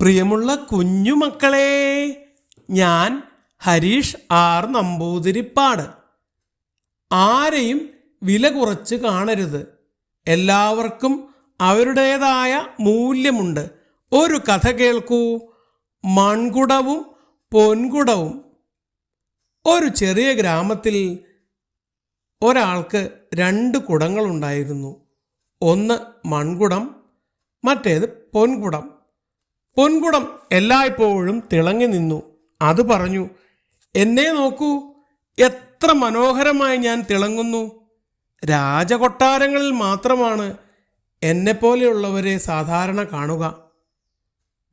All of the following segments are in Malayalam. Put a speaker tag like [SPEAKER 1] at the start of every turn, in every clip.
[SPEAKER 1] പ്രിയമുള്ള കുഞ്ഞുമക്കളെ ഞാൻ ഹരീഷ് ആർ നമ്പൂതിരിപ്പാട്. ആരെയും വില കുറച്ച് കാണരുത്. എല്ലാവർക്കും അവരുടേതായ മൂല്യമുണ്ട്. ഒരു കഥ കേൾക്കൂ. മൺകുടവും പൊൻകുടവും. ഒരു ചെറിയ ഗ്രാമത്തിൽ ഒരാൾക്ക് രണ്ട് കുടങ്ങളുണ്ടായിരുന്നു. ഒന്ന് മൺകുടം മറ്റേത് പൊൻകുടം. പൊൻകുടം എല്ലായ്പ്പോഴും തിളങ്ങി നിന്നു. അത് പറഞ്ഞു എന്നെ നോക്കൂ എത്ര മനോഹരമായി ഞാൻ തിളങ്ങുന്നു. രാജകൊട്ടാരങ്ങളിൽ മാത്രമാണ് എന്നെപ്പോലെയുള്ളവരെ സാധാരണ കാണുക.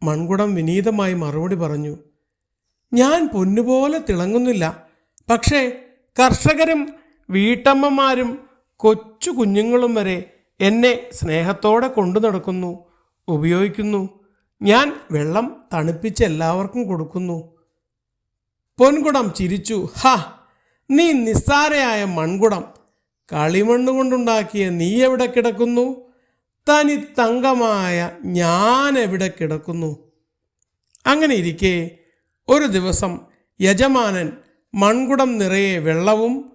[SPEAKER 1] മൺകുടം വിനീതമായി മറുപടി പറഞ്ഞു ഞാൻ പൊന്നുപോലെ തിളങ്ങുന്നില്ല. പക്ഷേ കർഷകരും വീട്ടമ്മമാരും കൊച്ചു കുഞ്ഞുങ്ങളും വരെ എന്നെ സ്നേഹത്തോടെ കൊണ്ടു നടക്കുന്നു ഉപയോഗിക്കുന്നു. ഞാൻ വെള്ളം തണുപ്പിച്ച് എല്ലാവർക്കും കൊടുക്കുന്നു. പൊൻകുടം ചിരിച്ചു. ഹ നീ നിസ്സാരയായ മൺകുടം. കളിമണ്ണ് കൊണ്ടുണ്ടാക്കിയ നീ എവിടെ കിടക്കുന്നു? തനി തങ്കമായ ഞാൻ എവിടെ കിടക്കുന്നു? അങ്ങനെ ഇരിക്കെ ഒരു ദിവസം യജമാനൻ മൺകുടം നിറയെ വെള്ളവും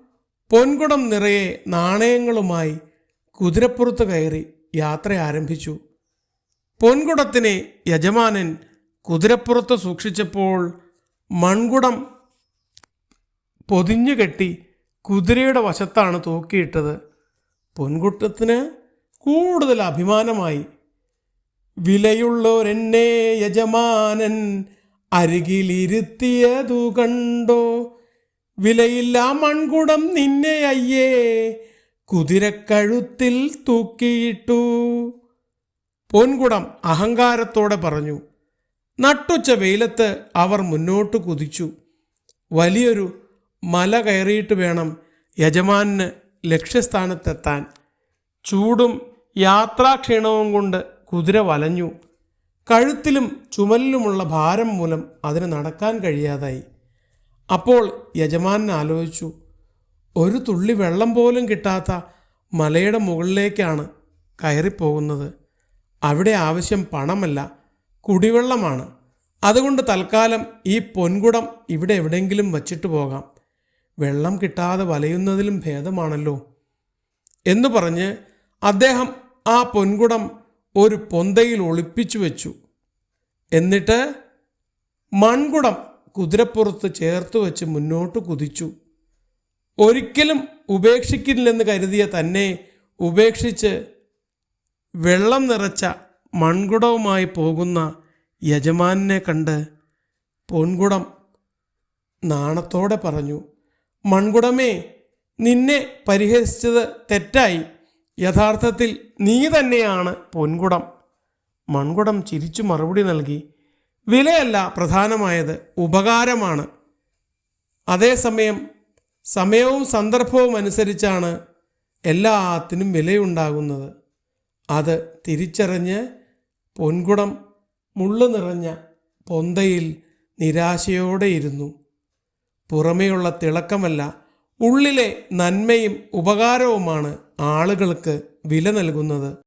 [SPEAKER 1] പൊൻകുടം നിറയെ നാണയങ്ങളുമായി കുതിരപ്പുറത്ത് കയറി യാത്ര ആരംഭിച്ചു. പൊൻകുടത്തിനെ യജമാനൻ കുതിരപ്പുറത്ത് സൂക്ഷിച്ചപ്പോൾ മൺകുടം പൊതിഞ്ഞു കെട്ടി കുതിരയുടെ വശത്താണ് തൂക്കിയിട്ടത്. പൊൻകുട്ടത്തിന് കൂടുതൽ അഭിമാനമായി വിലയുള്ളോരെന്നെ യജമാനൻ അരികിലിരുത്തിയതു കണ്ടോ? വിലയില്ല മൺകുടം നിന്നെ അയ്യേ കുതിരക്കഴുത്തിൽ തൂക്കിയിട്ടു. പൊൻകുടം അഹങ്കാരത്തോടെ പറഞ്ഞു നട്ടുച്ച വെയിലത്ത് അവർ മുന്നോട്ട് കുതിച്ചു. വലിയൊരു മല കയറിയിട്ട് വേണം യജമാനന് ലക്ഷ്യസ്ഥാനത്തെത്താൻ. ചൂടും യാത്രാക്ഷീണവും കൊണ്ട് കുതിര വലഞ്ഞു. കഴുത്തിലും ചുമലിലുമുള്ള ഭാരം മൂലം അതിന് നടക്കാൻ കഴിയാതായി. അപ്പോൾ യജമാനൻ ആലോചിച്ചു ഒരു തുള്ളി വെള്ളം പോലും കിട്ടാത്ത മലയുടെ മുകളിലേക്കാണ് കയറിപ്പോകുന്നത്. അവിടെ ആവശ്യം പണമല്ല കുടിവെള്ളമാണ്. അതുകൊണ്ട് തൽക്കാലം ഈ പൊൻകുടം ഇവിടെ എവിടെയെങ്കിലും വച്ചിട്ട് പോകാം. വെള്ളം കിട്ടാതെ വലയുന്നതിലും ഭേദമാണല്ലോ. എന്ന് പറഞ്ഞ് അദ്ദേഹം ആ പൊൻകുടം ഒരു പൊന്തയിൽ ഒളിപ്പിച്ചു വെച്ചു. എന്നിട്ട് മൺകുടം കുതിരപ്പുറത്ത് ചേർത്ത് വെച്ച് മുന്നോട്ട് കുതിച്ചു. ഒരിക്കലും ഉപേക്ഷിക്കില്ലെന്ന് കരുതിയ തന്നെ ഉപേക്ഷിച്ച് വെള്ളം നിറച്ച മൺകുടവുമായി പോകുന്ന യജമാനെ കണ്ട് പൊൻകുടം നാണത്തോടെ പറഞ്ഞു മൺകുടമേ നിന്നെ പരിഹസിച്ചത് തെറ്റായി. യഥാർത്ഥത്തിൽ നീ തന്നെയാണ് പൊൻകുടം. മൺകുടം ചിരിച്ചു മറുപടി നൽകി വിലയല്ല പ്രധാനമായത് ഉപകാരമാണ്. അതേസമയം സമയവും സന്ദർഭവും അനുസരിച്ചാണ് എല്ലാത്തിനും വിലയുണ്ടാകുന്നത്. അത് തിരിച്ചറിഞ്ഞ് പൊൻകുടം മുള്ളു നിറഞ്ഞ പൊന്തയിൽ നിരാശയോടെ ഇരുന്നു. പുറമേയുള്ള തിളക്കമല്ല ഉള്ളിലെ നന്മയും ഉപകാരവുമാണ് ആളുകൾക്ക് വില നൽകുന്നത്.